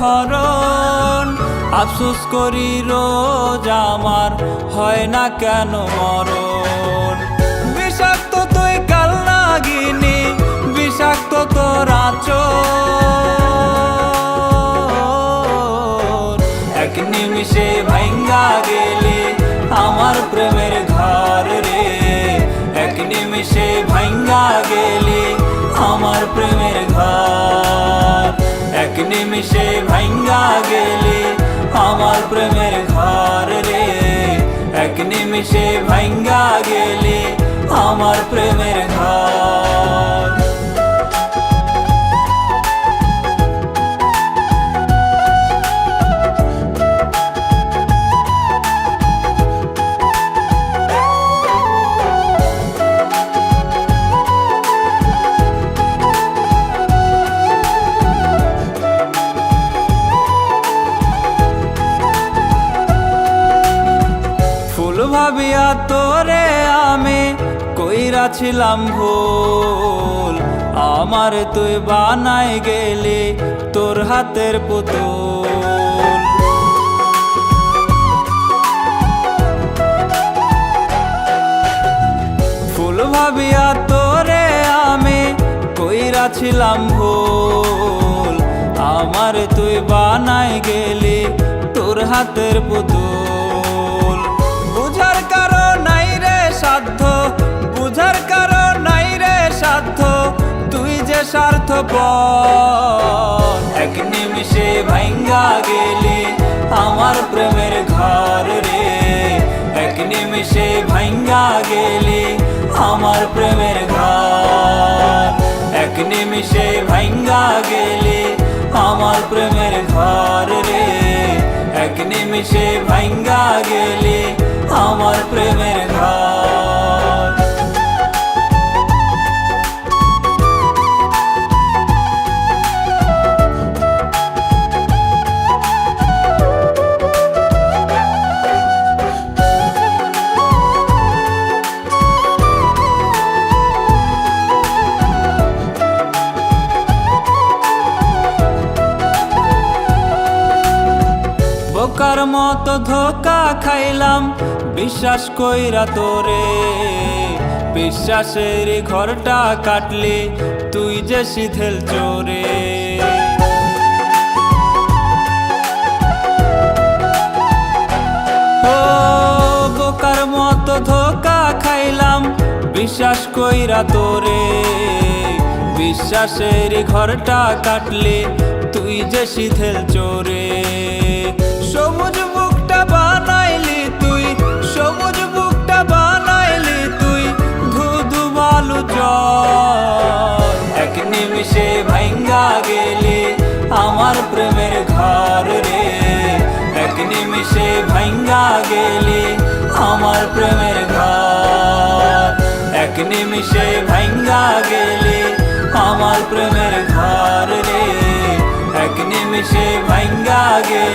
হরণ আফসোস করি রোজ আমার, হয় না কেন মরণ? বিষাক্ত তুই কাল নাগিনি, বিষাক্ত তোর আচর এক নিমিষে ভাঙ্গা গেলে আমার প্রেমের ঘর রে। এক নিমিষে ভাঙ্গা গেলে এক নিমিষে ভাঙ্গা গেলে আমার প্রেমের ঘর রে। এক নিমিষে ভাঙ্গা গেলে আমার প্রেমের ঘর ভাবিয়া তোরে আমি কইরা ছিলাম ভুল। আমার তুই বানাই গেলি তোর হাতের পুতুল। ফুল ভাবিয়া তোরে আমি কইরা ছিলাম ভুল। আমার তুই বানাই গেলি তোর হাতের পুতুল। নিমিষে ভাঙ্গা গেলে আমার প্রেমের ঘর। এক নিমিষে ভাঙ্গা গেলি আমার প্রেমের ঘর রে। এক নিমিষে ভাঙ্গা গেলি আমার প্রেমের বোকার মতো ধোকা খাইলাম। বিশ্বাস কইরা তোরে, বিশ্বাসের ঘরটা কাটলে তুই যে শিথেল চোরে। বোকার মতো ধোকা খাইলাম। বিশ্বাস কইরা তোরে, বিশ্বাসের ঘরটা কাটলে তুই যে শিথেল চোরে। সবুজ বুকটা বানাইলি তুই, সবুজ বুকটা বানাইলি তুই, ধুধু বালু জল এক নিমিষে ভাঙ্গা গেলি আমার প্রেমের ঘর রে। এক নিমিষে ভাঙ্গা গেলি আমার প্রেমের ঘর। এক নিমিষে ভাঙ্গা গেলি আমার প্রেমের ঘর রে। এক নিমিষে ভাঙ্গা গেলি